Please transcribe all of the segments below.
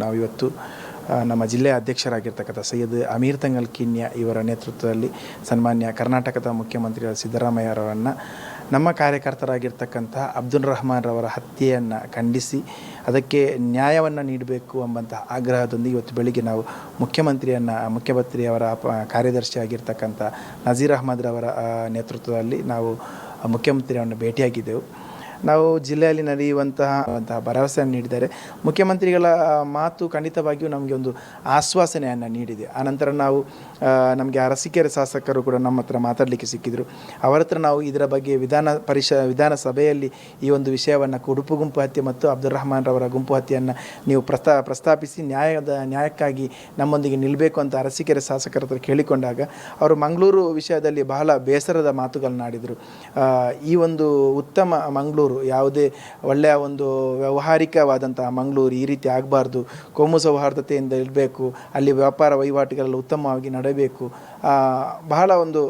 ನಾವಿವತ್ತು ನಮ್ಮ ಜಿಲ್ಲೆಯ ಅಧ್ಯಕ್ಷರಾಗಿರ್ತಕ್ಕಂಥ ಸೈಯದ್ ಅಮೀರ್ ತಂಗಲ್ ಕಿನ್ಯ ಇವರ ನೇತೃತ್ವದಲ್ಲಿ ಸನ್ಮಾನ್ಯ ಕರ್ನಾಟಕದ ಮುಖ್ಯಮಂತ್ರಿಗಳ ಸಿದ್ದರಾಮಯ್ಯರವರನ್ನು ನಮ್ಮ ಕಾರ್ಯಕರ್ತರಾಗಿರ್ತಕ್ಕಂಥ ಅಬ್ದುಲ್ ರಹಮಾನ್ ರವರ ಹತ್ಯೆಯನ್ನು ಖಂಡಿಸಿ ಅದಕ್ಕೆ ನ್ಯಾಯವನ್ನು ನೀಡಬೇಕು ಎಂಬಂತಹ ಆಗ್ರಹದೊಂದಿಗೆ ಇವತ್ತು ಬೆಳಿಗ್ಗೆ ನಾವು ಮುಖ್ಯಮಂತ್ರಿಯನ್ನು ಮುಖ್ಯಮಂತ್ರಿಯವರ ಕಾರ್ಯದರ್ಶಿಯಾಗಿರ್ತಕ್ಕಂಥ ನಜೀರ್ ಅಹಮದ್ ರವರ ನೇತೃತ್ವದಲ್ಲಿ ನಾವು ಮುಖ್ಯಮಂತ್ರಿಯವರನ್ನು ಭೇಟಿಯಾಗಿದ್ದೆವು. ನಾವು ಜಿಲ್ಲೆಯಲ್ಲಿ ನಡೆಯುವಂತಹ ಅಂತಹ ಭರವಸೆಯನ್ನು ನೀಡಿದ್ದಾರೆ. ಮುಖ್ಯಮಂತ್ರಿಗಳ ಮಾತು ಖಂಡಿತವಾಗಿಯೂ ನಮಗೆ ಒಂದು ಆಶ್ವಾಸನೆಯನ್ನು ನೀಡಿದೆ. ಆನಂತರ ನಾವು ನಮಗೆ ಅರಸಿಕೆರೆ ಶಾಸಕರು ಕೂಡ ನಮ್ಮ ಹತ್ರ ಮಾತಾಡಲಿಕ್ಕೆ ಸಿಕ್ಕಿದ್ರು. ಅವರ ಹತ್ರ ನಾವು ಇದರ ಬಗ್ಗೆ ವಿಧಾನ ಪರಿಷ, ವಿಧಾನಸಭೆಯಲ್ಲಿ ಈ ಒಂದು ವಿಷಯವನ್ನು ಕುಡುಪು ಗುಂಪು ಹತ್ಯೆ ಮತ್ತು ಅಬ್ದುಲ್ ರಹಮಾನ್ ರವರ ಗುಂಪು ಹತ್ಯೆಯನ್ನು ನೀವು ಪ್ರಸ್ತಾ, ಪ್ರಸ್ತಾಪಿಸಿ ನ್ಯಾಯದ, ನ್ಯಾಯಕ್ಕಾಗಿ ನಮ್ಮೊಂದಿಗೆ ನಿಲ್ಲಬೇಕು ಅಂತ ಅರಸಿಕೆರೆ ಶಾಸಕರ ಹತ್ರ ಕೇಳಿಕೊಂಡಾಗ ಅವರು ಮಂಗಳೂರು ವಿಷಯದಲ್ಲಿ ಬಹಳ ಬೇಸರದ ಮಾತುಗಳನ್ನಾಡಿದರು. ಈ ಒಂದು ಉತ್ತಮ ಮಂಗಳೂರು ಯಾವುದೇ ಒಳ್ಳೆಯ ಒಂದು ವ್ಯಾವಹಾರಿಕವಾದಂತಹ ಮಂಗಳೂರು ಈ ರೀತಿ ಆಗಬಾರ್ದು. ಕೋಮು ಸೌಹಾರ್ದತೆಯಿಂದ ಇರಬೇಕು, ಅಲ್ಲಿ ವ್ಯಾಪಾರ ವಹಿವಾಟುಗಳೆಲ್ಲ ಉತ್ತಮವಾಗಿ ನಡೆಯಬೇಕು ಬಹಳ ಒಂದು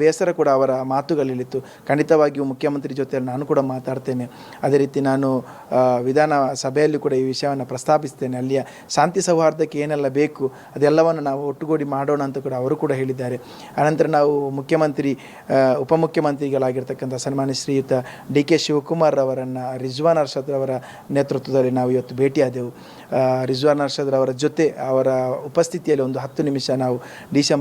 ಬೇಸರ ಕೂಡ ಅವರ ಮಾತುಗಳಲ್ಲಿತ್ತು. ಖಂಡಿತವಾಗಿಯೂ ಮುಖ್ಯಮಂತ್ರಿ ಜೊತೆ ನಾನು ಕೂಡ ಮಾತಾಡ್ತೇನೆ. ಅದೇ ರೀತಿ ನಾನು ವಿಧಾನ ಸಭೆಯಲ್ಲಿ ಕೂಡ ಈ ವಿಷಯವನ್ನು ಪ್ರಸ್ತಾಪಿಸ್ತೇನೆ. ಅಲ್ಲಿಯ ಶಾಂತಿ ಸೌಹಾರ್ದಕ್ಕೆ ಏನೆಲ್ಲ ಬೇಕು, ಅದೆಲ್ಲವನ್ನು ನಾವು ಒಟ್ಟುಗೂಡಿ ಮಾಡೋಣ ಅಂತ ಕೂಡ ಅವರು ಕೂಡ ಹೇಳಿದ್ದಾರೆ. ಅನಂತರ ನಾವು ಮುಖ್ಯಮಂತ್ರಿ ಉಪಮುಖ್ಯಮಂತ್ರಿಗಳಾಗಿರ್ತಕ್ಕಂಥ ಸನ್ಮಾನ್ಯ ಶ್ರೀಯುತ ಡಿ ಕೆ ಶಿವಕುಮಾರ್ ಅವರನ್ನು, ರಿಜ್ವಾನ್ ಅರ್ಷದ್ ರವರ ನೇತೃತ್ವದಲ್ಲಿ ನಾವು ಇವತ್ತು ಭೇಟಿಯಾದೆವು. ರಿಜ್ವಾನ್ ಅರ್ಷದ್ ರವರ ಜೊತೆ ಅವರ ಉಪಸ್ಥಿತಿಯಲ್ಲಿ ಒಂದು ಹತ್ತು ನಿಮಿಷ ನಾವು ಡಿ ಸಿ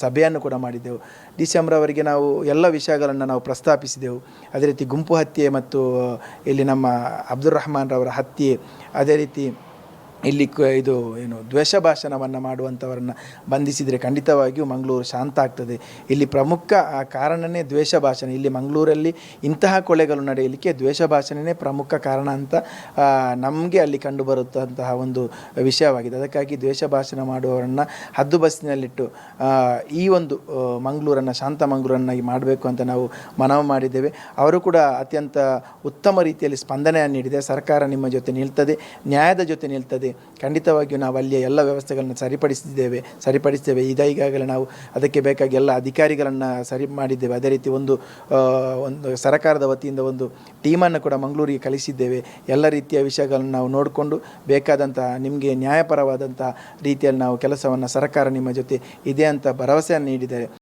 ಸಭೆಯನ್ನು ಕೂಡ ಮಾಡಿದ್ದೆವು ಡಿ ಸಿ ಎಮ್ರವರಿಗೆ ನಾವು ಎಲ್ಲ ವಿಷಯಗಳನ್ನು ನಾವು ಪ್ರಸ್ತಾಪಿಸಿದೆವು. ಅದೇ ರೀತಿ ಗುಂಪು ಹತ್ಯೆ ಮತ್ತು ಇಲ್ಲಿ ನಮ್ಮ ಅಬ್ದುಲ್ ರಹಮಾನ್ ರವರ ಹತ್ಯೆ, ಅದೇ ರೀತಿ ಇಲ್ಲಿ ಇದು ಏನು ದ್ವೇಷ ಭಾಷಣವನ್ನು ಮಾಡುವಂಥವರನ್ನು ಬಂಧಿಸಿದರೆ ಖಂಡಿತವಾಗಿಯೂ ಮಂಗಳೂರು ಶಾಂತ ಆಗ್ತದೆ. ಇಲ್ಲಿ ಪ್ರಮುಖ ಆ ಕಾರಣನೇ ದ್ವೇಷ ಭಾಷಣ. ಇಲ್ಲಿ ಮಂಗಳೂರಲ್ಲಿ ಇಂತಹ ಕೊಳೆಗಳು ನಡೆಯಲಿಕ್ಕೆ ದ್ವೇಷ ಭಾಷಣನೇ ಪ್ರಮುಖ ಕಾರಣ ಅಂತ ನಮಗೆ ಅಲ್ಲಿ ಕಂಡುಬರುತ್ತಂತಹ ಒಂದು ವಿಷಯವಾಗಿದೆ. ಅದಕ್ಕಾಗಿ ದ್ವೇಷ ಭಾಷಣ ಮಾಡುವವರನ್ನು ಹದ್ದು ಬಸ್ಸಿನಲ್ಲಿಟ್ಟು ಆ, ಈ ಒಂದು ಮಂಗಳೂರನ್ನು ಶಾಂತ ಮಂಗಳೂರನ್ನಾಗಿ ಮಾಡಬೇಕು ಅಂತ ನಾವು ಮನವಿ ಮಾಡಿದ್ದೇವೆ. ಅವರು ಕೂಡ ಅತ್ಯಂತ ಉತ್ತಮ ರೀತಿಯಲ್ಲಿ ಸ್ಪಂದನೆಯನ್ನು ನೀಡಿದೆ ಸರ್ಕಾರ ನಿಮ್ಮ ಜೊತೆ ನಿಲ್ತದೆ ನ್ಯಾಯದ ಜೊತೆ ನಿಲ್ತದೆ ಖಂಡಿತವಾಗಿಯೂ ನಾವು ಅಲ್ಲಿಯ ಎಲ್ಲ ವ್ಯವಸ್ಥೆಗಳನ್ನು ಸರಿಪಡಿಸಿದ್ದೇವೆ ಸರಿಪಡಿಸ್ತೇವೆ ಈಗ ಈಗಾಗಲೇ ನಾವು ಅದಕ್ಕೆ ಬೇಕಾಗಿ ಎಲ್ಲ ಅಧಿಕಾರಿಗಳನ್ನು ಸರಿ ಮಾಡಿದ್ದೇವೆ. ಅದೇ ರೀತಿ ಒಂದು ಒಂದು ಸರ್ಕಾರದ ವತಿಯಿಂದ ಒಂದು ಟೀಮನ್ನು ಕೂಡ ಮಂಗಳೂರಿಗೆ ಕಳಿಸಿದ್ದೇವೆ. ಎಲ್ಲ ರೀತಿಯ ವಿಷಯಗಳನ್ನು ನಾವು ನೋಡಿಕೊಂಡು ಬೇಕಾದಂಥ ನಿಮಗೆ ನ್ಯಾಯಪರವಾದಂಥ ರೀತಿಯಲ್ಲಿ ನಾವು ಕೆಲಸವನ್ನು ಸರ್ಕಾರ ನಿಮ್ಮ ಜೊತೆ ಇದೆ ಅಂತ ಭರವಸೆಯನ್ನು ನೀಡಿದ್ದಾರೆ.